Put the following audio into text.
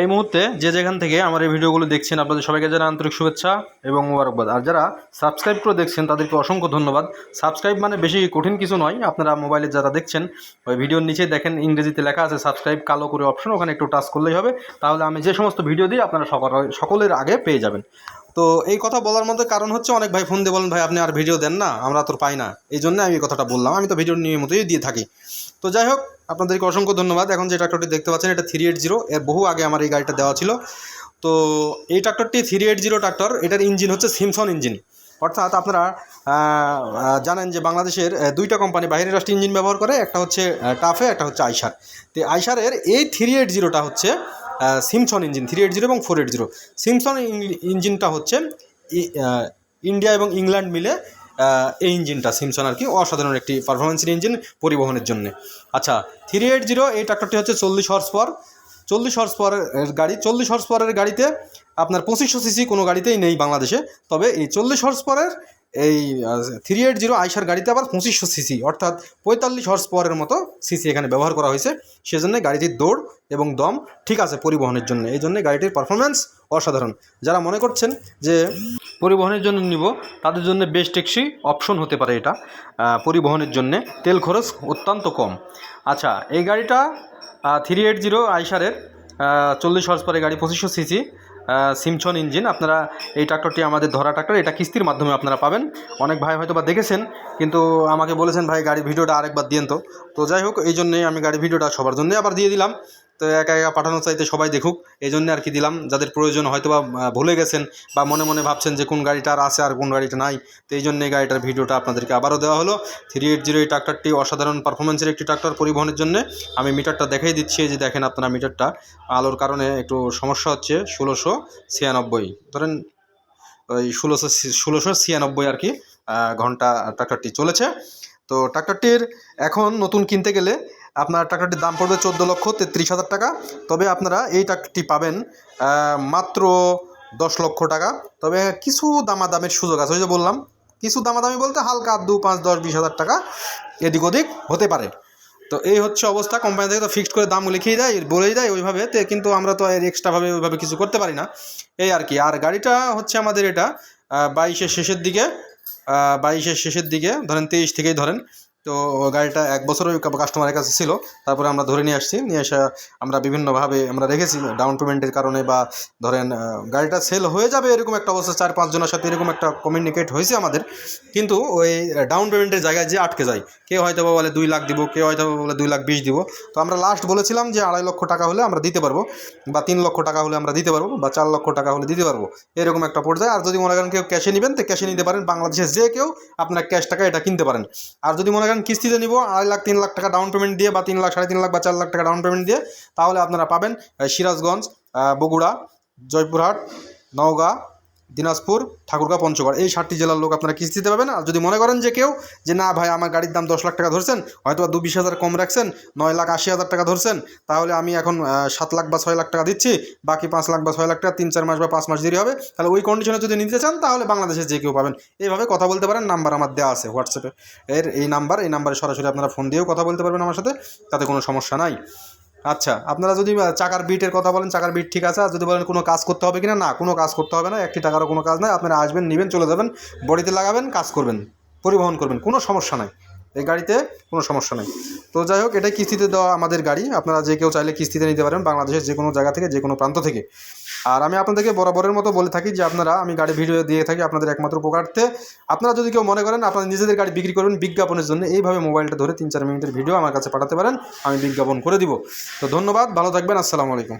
এই মুহূর্তে যে যেখান থেকে আমার এই ভিডিওগুলো দেখছেন, আপনাদের সবাইকে জানা আন্তরিক শুভেচ্ছা এবং মোবারকবাদ। আর যারা সাবস্ক্রাইব করে দেখছেন, তাদেরকে অসংখ্য ধন্যবাদ। সাবস্ক্রাইব মানে বেশি কঠিন কিছু নয়, আপনারা মোবাইলে যারা দেখছেন, ওই ভিডিওর নিচে দেখেন, ইংরেজিতে লেখা আছে সাবস্ক্রাইব কালো করে অপশন ওখানে একটু টাচ করলেই হবে। তাহলে আমি যে সমস্ত ভিডিও দিই, আপনারা সকল সকলের আগে পেয়ে যাবেন। তো এই কথা বলার মধ্যে কারণ হচ্ছে অনেক ভাই ফোন দিয়ে বলেন, ভাই, আপনি আর ভিডিও দেন না, আমরা তো পাই না। এই জন্য আমি কথাটা বললাম। আমি তো ভিডিও নিয়মিতই দিয়ে থাকি। তো যাই হোক, আপনাদেরকে অসংখ্য ধন্যবাদ। এখন যে ট্রাক্টরটি দেখতে পাচ্ছেন, এটা থ্রি এইট জিরো এর বহু আগে আমার এই গাড়িটা দেওয়া ছিল। তো এই ট্রাক্টরটি থ্রি এইট জিরো ট্রাক্টর এটার ইঞ্জিন হচ্ছে সিমসন ইঞ্জিন অর্থাৎ আপনারা জানেন যে বাংলাদেশের দুইটা কোম্পানি বাইরের রাষ্ট্র ইঞ্জিন ব্যবহার করে, একটা হচ্ছে টাফে একটা হচ্ছে আইসার তো আইসারের এই থ্রি এইট জিরোটা হচ্ছে Simpson engine three eight zero এবং ফোর এইট জিরো সিমসন ইঞ্জিনটা হচ্ছে ইন্ডিয়া এবং ইংল্যান্ড মিলে এই ইঞ্জিনটা সিমসন আর কি, অসাধারণ একটি পারফরমেন্সের ইঞ্জিন পরিবহনের জন্য। আচ্ছা থ্রি এইট জিরো এই ট্রাক্টরটি হচ্ছে চল্লিশ হর্স পাওয়ার চল্লিশ হর্স পাওয়ারের গাড়ি, চল্লিশ হর্স পাওয়ারের গাড়িতে আপনার পঁচিশশো সিসি কোনো গাড়িতেই নেই বাংলাদেশে। তবে এই চল্লিশ হর্স পাওয়ারের এই থ্রি এইট জিরো আইসার গাড়িতে আবার পঁচিশশো সিসি, অর্থাৎ পঁয়তাল্লিশ হর্স পাওয়ারের মতো সিসি এখানে ব্যবহার করা হয়েছে। সেজন্য গাড়িটির দৌড় এবং দম ঠিক আছে পরিবহনের জন্য। এই জন্য গাড়িটির পারফরমেন্স অসাধারণ। যারা মনে করছেন যে পরিবহনের জন্য নিব, তাদের জন্য বেস্ট একটি অপশন হতে পারে এটা। পরিবহনের জন্য তেল খরচ অত্যন্ত কম। আচ্ছা এই গাড়িটা থ্রি এইট জিরো আইসারের চল্লিশ হর্স পরে গাড়ি, পঁচিশশো সিসি। সিমছন ইঞ্জিন, আপনারা এই ট্রাক্টরটি আমাদের ধরা ট্রাক্টর এটা কিস্তির মাধ্যমে আপনারা পাবেন। অনেক ভাই হয়তো বা দেখেছেন, কিন্তু আমাকে বলেছেন, ভাই, গাড়ির ভিডিওটা আরেকবার দিয়েন তো। তো যাই হোক, এই জন্যে আমি গাড়ির ভিডিওটা সবার জন্যই আবার দিয়ে দিলাম। তো একা একা পাঠানোর চাইতে সবাই দেখুক। এই জন্য আর কি দিলাম। যাদের প্রয়োজন হয়তো বা ভুলে গেছেন বা মনে মনে ভাবছেন যে কোন গাড়িটা আর আছে আর কোন গাড়িটা নাই, তো এই জন্য এই গাড়িটার ভিডিওটা আপনাদেরকে আবারও দেওয়া হলো। থ্রি এইট জিরো এই ট্রাক্টরটি অসাধারণ পারফরমেন্সের একটি ট্রাক্টর পরিবহনের জন্য। আমি মিটারটা দেখাই দিচ্ছি যে দেখেন আপনারা মিটারটা। আলোর কারণে একটু সমস্যা হচ্ছে, ষোলোশো ছিয়ানব্বই। ধরেন ওই ষোলোশো ষোলোশো ছিয়ানব্বই আর কি ঘণ্টা ট্রাক্টরটি চলেছে। তো ট্রাক্টরটির এখন নতুন কিনতে গেলে আপনার ট্রাক্টরটির দাম পড়বে চোদ্দ লক্ষ তেত্রিশ হাজার টাকা। তবে আপনারা এই ট্রাক্টরটি পাবেন মাত্র দশ লক্ষ টাকা। তবে কিছু দামাদামের সুযোগ আছে, ওই যে বললাম, কিছু দামাদামি বলতে হালকা দু, পাঁচ, দশ, বিশ হাজার টাকা এদিক ওদিক হতে পারে। তো এই হচ্ছে অবস্থা কোম্পানি থেকে তো ফিক্সড করে দাম লিখিয়ে দেয়, বলেই দেয় ওইভাবে কিন্তু আমরা তো এর এক্সট্রাভাবে ওইভাবে কিছু করতে পারি না। এই আর কি, আর গাড়িটা হচ্ছে আমাদের এটা বাইশের শেষের দিকে বাইশের শেষের দিকে, ধরেন তেইশ থেকেই ধরেন তো গাড়িটা এক বছর ওই কাস্টমারের কাছে ছিল। তারপরে আমরা ধরে নিয়ে আসছি। নিয়ে এসে আমরা বিভিন্নভাবে আমরা রেখেছি। ডাউন পেমেন্টের কারণে বা ধরেন গাড়িটা সেল হয়ে যাবে এরকম একটা অবস্থা, চার পাঁচজনের সাথে এরকম একটা কমিউনিকেট হয়েছে আমাদের। কিন্তু ওই ডাউন পেমেন্টের জায়গায় যে আটকে যায়, কেউ হয়তো বলে দুই লাখ দিব, কেউ হয়তো বলে দুই লাখ বিশ দিব। তো আমরা লাস্ট বলেছিলাম যে আড়াই লক্ষ টাকা হলে আমরা দিতে পারব বা তিন লক্ষ টাকা হলে আমরা দিতে পারব বা চার লক্ষ টাকা হলে দিতে পারব। এরকম একটা পর্যায়ে। আর যদি মনে করেন কেউ ক্যাশে নেবেন, তো ক্যাশে নিতে পারেন। বাংলাদেশে যে কেউ আপনার ক্যাশ টাকা এটা কিনতে পারেন। আর যদি মনে করেন কিস্তিতে নিব, আড়াই লাখ, তিন লাখ টাকা ডাউন পেমেন্ট দিয়ে বা তিন লাখ, সাড়ে তিন লাখ বা চার লাখ টাকা ডাউন পেমেন্ট দিয়ে, তাহলে আপনারা পাবেন সিরাজগঞ্জ বগুড়া, জয়পুরহাট, নওগাঁ দিনাজপুর, ঠাকুরগাঁ, পঞ্চগড়। এই সাতটি জেলার লোক আপনারা কিস্তি দিতে পাবেন আর যদি মনে করেন যে কেউ যে, না ভাই, আমার গাড়ির দাম দশ লাখ টাকা ধরছেন হয়তো বা দু বিশ হাজার কম রাখছেন, নয় লাখ আশি হাজার টাকা ধরছেন, তাহলে আমি এখন সাত লাখ বা ছয় লাখ টাকা দিচ্ছি, বাকি পাঁচ লাখ বা ছয় লাখ টাকা তিন, চার মাস বা পাঁচ মাস দেরি হবে, তাহলে ওই কন্ডিশনে যদি নিতে চান, তাহলে বাংলাদেশে যে কেউ পাবেন। এইভাবে কথা বলতে পারেন, নাম্বার আমার দেওয়া আছে হোয়াটসঅ্যাপে। এর এই নাম্বার, এই নাম্বারে সরাসরি আপনারা ফোন দিয়েও কথা বলতে পারবেন আমার সাথে, তাতে কোনো সমস্যা নাই। আচ্ছা আপনারা যদি চাকার বিটের কথা বলেন, চাকার বিট ঠিক আছে, আর যদি বলেন কোনো কাজ করতে হবে কিনা, না, কোনো কাজ করতে হবে না, একটি টাকারও কোনো কাজ নাই, আপনারা আসবেন, নেবেন, চলে যাবেন, বডিতে লাগাবেন, কাজ করবেন, পরিবহন করবেন, কোনো সমস্যা নাই। এই গাড়িতে কোনো সমস্যা নেই। তো যাই হোক, এটাই কিস্তিতে দেওয়া আমাদের গাড়ি। আপনারা যে কেউ চাইলে কিস্তিতে নিতে পারেন বাংলাদেশের যে কোনো জায়গা থেকে, যে কোনো প্রান্ত থেকে। আর আমি আপনাদেরকে বরাবরের মতো বলে থাকি যে আপনারা, আমি গাড়ি ভিডিও দিয়ে থাকি আপনাদের একমাত্র উপকার্থে আপনারা যদি কেউ মনে করেন আপনারা নিজেদের গাড়ি বিক্রি করবেন বিজ্ঞাপনের জন্য, এইভাবে মোবাইলটা ধরে তিন চার মিনিটের ভিডিও আমার কাছে পাঠাতে পারেন, আমি বিজ্ঞাপন করে দিব। তো ধন্যবাদ, ভালো থাকবেন, আসসালামু আলাইকুম।